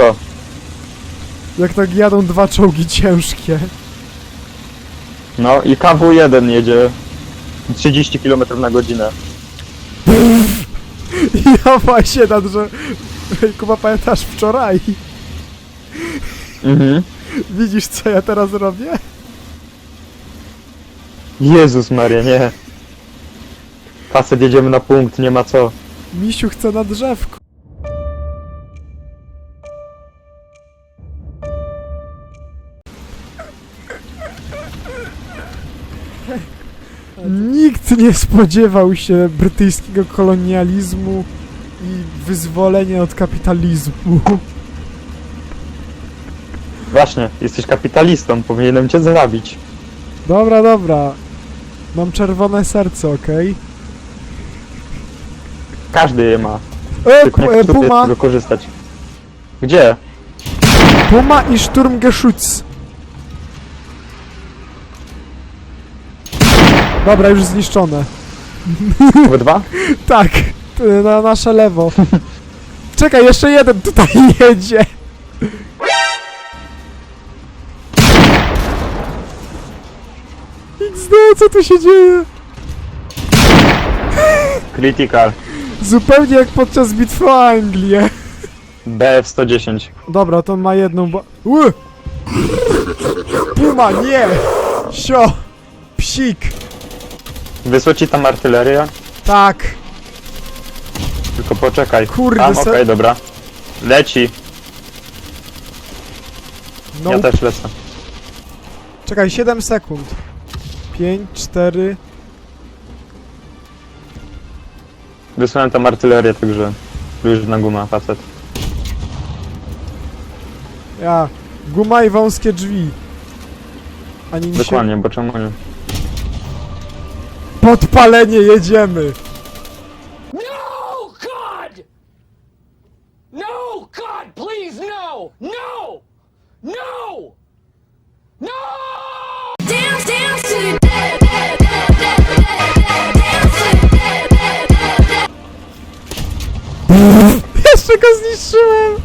Co? Jak tak jadą dwa czołgi ciężkie. No i KW1 jedzie 30 km na godzinę. Ja właśnie nad, że... Ej, Kuba, pamiętasz wczoraj? Mhm. Widzisz, co ja teraz robię? Jezus Maria, nie. Facet jedziemy na punkt, nie ma co. Misiu chce na drzewku. Nikt nie spodziewał się brytyjskiego kolonializmu i wyzwolenia od kapitalizmu. Właśnie, jesteś kapitalistą, powinienem cię zabić. Dobra, dobra. Mam czerwone serce, okej? Każdy je ma, E, tylko nie e, z Puma! tego korzystać. Gdzie? Puma i Sturmgeschütz. Dobra, już zniszczone. Obydwa? Tak, na nasze lewo. Czekaj, jeszcze jeden tutaj jedzie. XD, co tu się dzieje? Critical. Zupełnie jak podczas bitwy o Anglię. BF-110. Dobra, to ma jedną bo... Puma, nie! Sio! Psik! Wysłać ci tam artyleria? Tak! Tylko poczekaj. Kurde, Tam, se- okej, dobra. Leci. No, Ja też lecę. czekaj, 7 sekund. 5, 4... Wysłałem tam artylerię, także już na guma, facet. Ja. Guma i wąskie drzwi. Ani mi się... Dokładnie, bo czemu nie? Podpalenie, jedziemy! No, God! No, God, please, no! No! No! No! Dance, dance to the dead, dead, dead, dead, dead, dead, dance to the dead, dead, dead, dead. Jeszcze go zniszczyłem!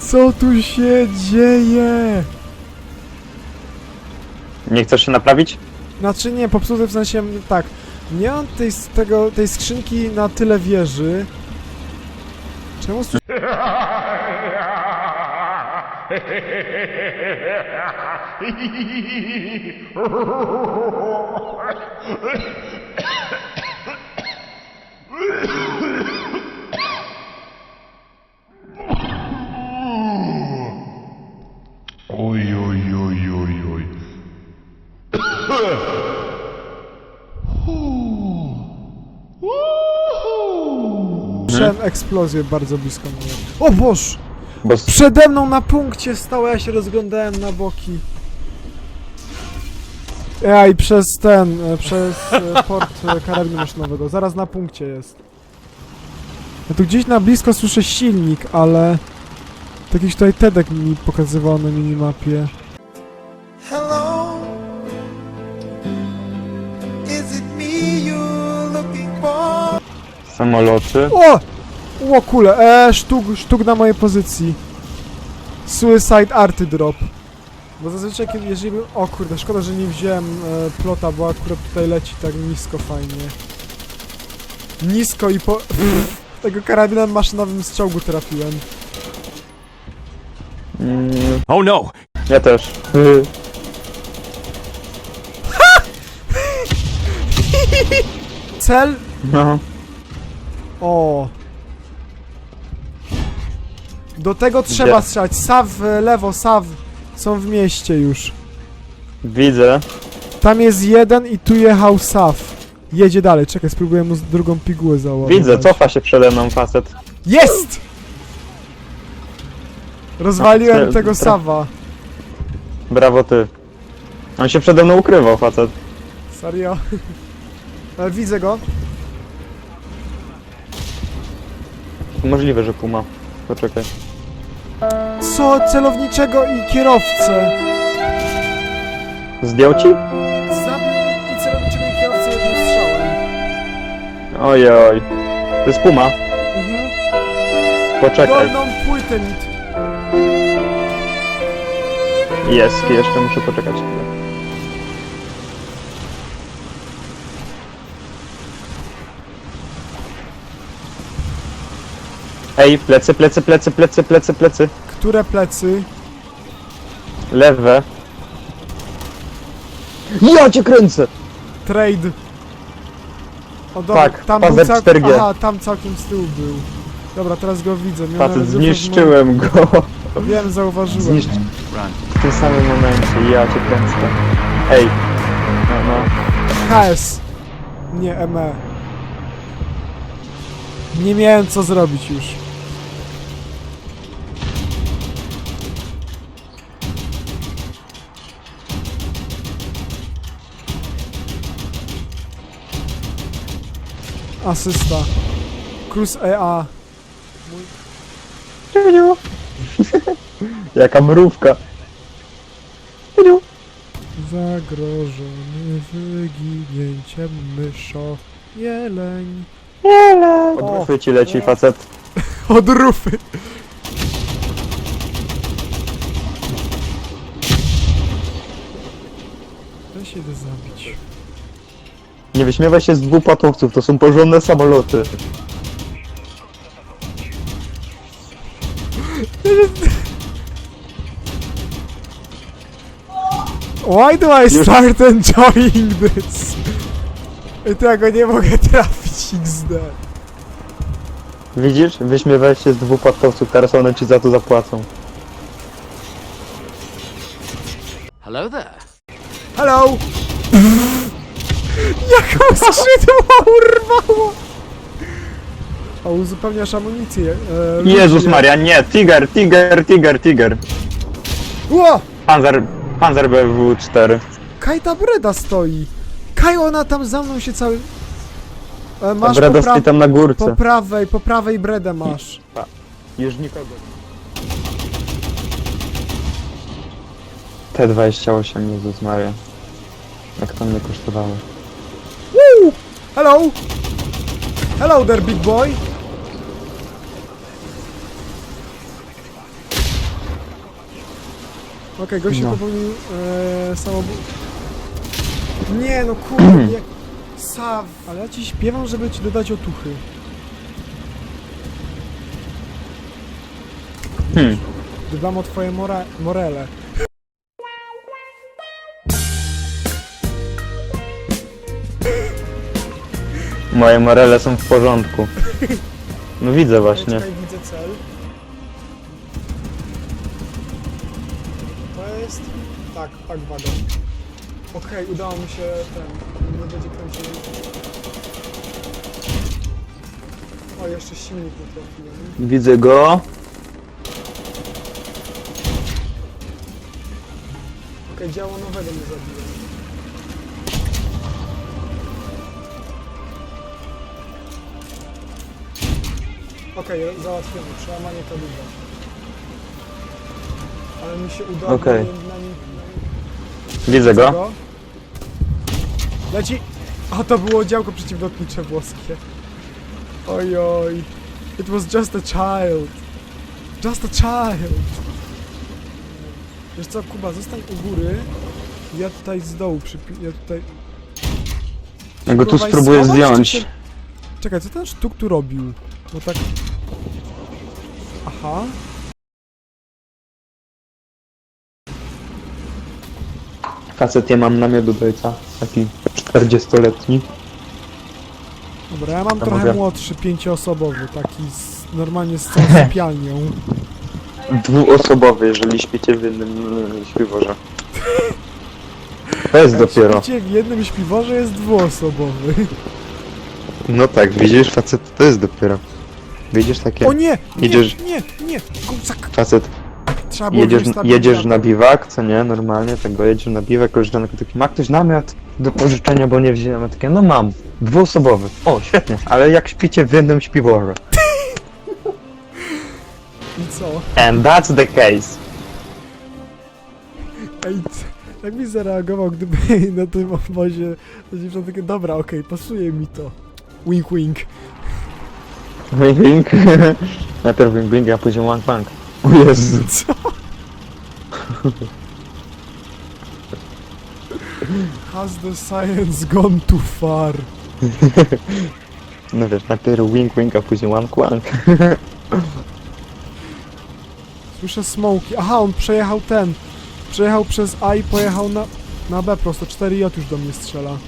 Co tu się dzieje? Nie chcesz się naprawić? Znaczy nie, popsuty w sensie tak. Nie mam tej, tego, tej skrzynki na tyle wieży. Czemu. Oj, oj, oj, oj, oj. Słyszałem eksplozję bardzo blisko mnie. O Boż! Bo s- Przede mną na punkcie stała, ja się rozglądałem na boki. Ja i przez ten, e, przez e, port e, karabinu maszynowego, zaraz na punkcie jest. Ja tu gdzieś na blisko słyszę silnik, ale... Jakiś tutaj Tedek mi pokazywał na minimapie. Samoloty. O! O kule, e, sztuk, sztuk na mojej pozycji. Suicide Arty Drop. Bo zazwyczaj, kiedy, jeżeli bym... O kurde, szkoda, że nie wziąłem e, plota, bo akurat tutaj leci tak nisko fajnie. Nisko i po... Tego karabinem maszynowym z czołgu trafiłem. Mm, Oh no! ja też. Cel... No. O. Do tego trzeba Gdzie? strzelać. Saw w lewo, saw. Są w mieście już. Widzę. Tam jest jeden i tu jechał Saw. Jedzie dalej, czekaj, spróbuję mu z drugą pigułę założyć. Widzę, cofa się przede mną facet. Jest! Rozwaliłem No, tego tra- Sawa. Brawo ty. On się przede mną ukrywał, facet. Serio? Ale widzę go. Możliwe, że puma. Poczekaj. Co? Celowniczego i kierowcę. Zdjął ci? Zabił i celowniczego i kierowcę jednym strzałem. Ojej. To jest puma. Mhm. Poczekaj. Dolną płytę mi... Jest, jeszcze muszę poczekać chwilę. Ej, plecy, plecy, plecy, plecy, plecy, plecy. Które plecy? Lewe. Ja cię kręcę! Trade. O dobra, Tak, tam był cał... 4G. Aha, tam całkiem z tyłu był. Dobra, teraz go widzę. Miałem Facet, nawet go zniszczyłem go. Wiem, zauważyłem. Zniszcz... W tym samym momencie, ja cię kręcę. Ej. No, no. HS. Nie, ME. Nie miałem co zrobić już. Asysta. Cruz EA. Jaka mrówka. Zagrożony wyginięciem myszo. Jeleń. Od rufy ci leci facet. Od rufy. Ja się idę zabić. Nie wyśmiewaj się z dwupłatowców, to są porządne samoloty. Why do I start enjoying this? I tego nie mogę trafić XD. Widzisz? Wyśmiewałeś się z dwupłatowców, teraz one ci za to zapłacą. Hello there. Hello! Jak mu skrzydło urwało! O, uzupełniasz amunicję. E, Jezus ludzie. Maria, nie! Tiger, Tiger, Tiger, Tiger. Ło! Panzer, Panzer BW 4. Kaj ta Breda stoi. Kaj ona tam za mną się cały... E, masz Dobra, po, pra... tam na po górce. prawej, po prawej Bredę masz. Już nikogo. T28, Jezus Maria. Jak to mnie kosztowało. Woo! Hello! Hello there, big boy! Okej, gościu No. popełnił e, samobój... Nie no kurde, jak... Saw... Ale ja ci śpiewam, żeby ci dodać otuchy. Hmm. Dbam o twoje mora... morele. Moje morele są w porządku. No widzę właśnie. Czekaj, widzę cel. To jest... Tak, tak, wagon. Okej, udało mi się ten... Nie będzie kręcił. O, jeszcze silnik nie trafiłem. Widzę go. Okej, działo nowego nie zabiłem. Okej, załatwiony. Przełamanie kalibra. Ale mi się udało Okej. na nim... Na nim, Widzę go. Leci! A to było działko przeciwlotnicze włoskie. Ojoj. It was just a child. Just a child. Wiesz co, Kuba, zostań u góry. Ja tutaj z dołu przypi... Ja tutaj... Ja go tu Próbowałeś spróbuję schować, czy zdjąć. się- Czekaj, co ten sztuk tu robił? Bo tak... Aha. Facet ja mam namiot do ojca. Taki 40-letni. Dobra, ja mam To trochę mogę. młodszy, pięcioosobowy, taki z, normalnie z całą sypialnią. Dwuosobowy, jeżeli śpicie w jednym e, śpiworze. To jest dopiero. Widzicie, w jednym śpiworze jest dwuosobowy. No tak, widzisz, facet, to jest dopiero. Widzisz takie? O nie! Nie, Jedziesz- nie, nie! Kucak! Facet, Trzeba było jedziesz, wziąć jedziesz na biwak, co nie, normalnie, tego jedziesz na biwak, koleżanka taki, ma ktoś namiot do pożyczenia, bo nie wziąłem, A takie, no mam, dwuosobowy. O, świetnie, ale jak śpicie w jednym śpiworze. I co? And that's the case. Ej, jak mi zareagował, gdyby na tym obozie ta dziewczyna takie, dobra, okej, pasuje mi to. Wink, wink. Wing wing. Najpierw wing wing, a później wang wang. O Jezu. Co? Has the science gone too far? No wiesz, najpierw wing wing, a później wang wang. Słyszę smoki. Aha, on przejechał ten. Przejechał przez A i pojechał na, na B prosto. 4J już do mnie strzela.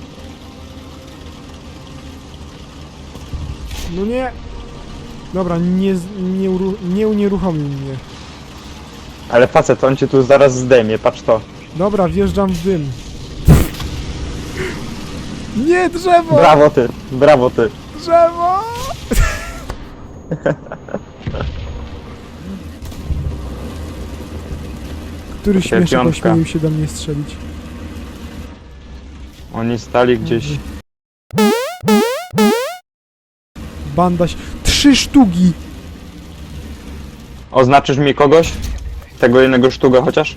No nie. Dobra, nie, nie, uru, nie unieruchomił mnie. Ale facet, on cię tu zaraz zdejmie, patrz to. Dobra, wjeżdżam w dym. Nie, drzewo! Brawo ty, brawo ty. Drzewo! Który śmieszek piątka. ośmielił się do mnie strzelić? Oni stali gdzieś. Bandaś. Trzy sztuki! Oznaczysz mi kogoś? Tego jednego sztuga chociaż?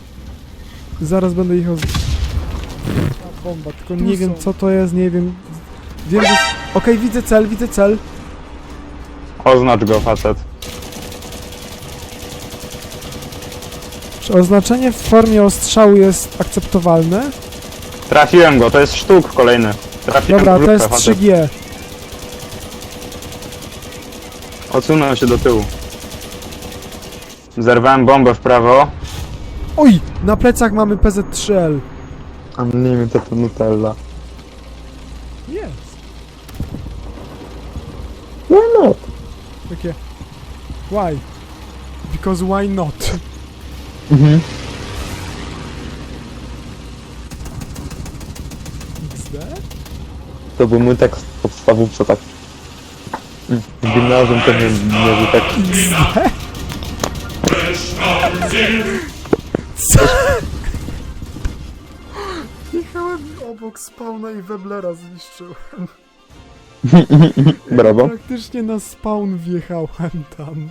Zaraz będę z... A, bomba, tylko nie wiem co to jest, nie wiem... Wiem, że... Okej, widzę cel, widzę cel. Oznacz go, facet. Czy oznaczenie w formie ostrzału jest akceptowalne? Trafiłem go, to jest sztuk kolejny. Trafiłem Dobra, w to jest facet. 3G. Odsunął się do tyłu. Zerwałem bombę w prawo. Oj! Na plecach mamy PZ3L. Unlimited Nutella. Jest. Why not? Takie... Why? Because why not? Mhm. XD? To był mój tekst w podstawówce, tak. Mm, W gimnazjum to nie, nie tak. Jechałem obok spawna i Weblera zniszczyłem. Brawo. Praktycznie na spawn wjechałem tam.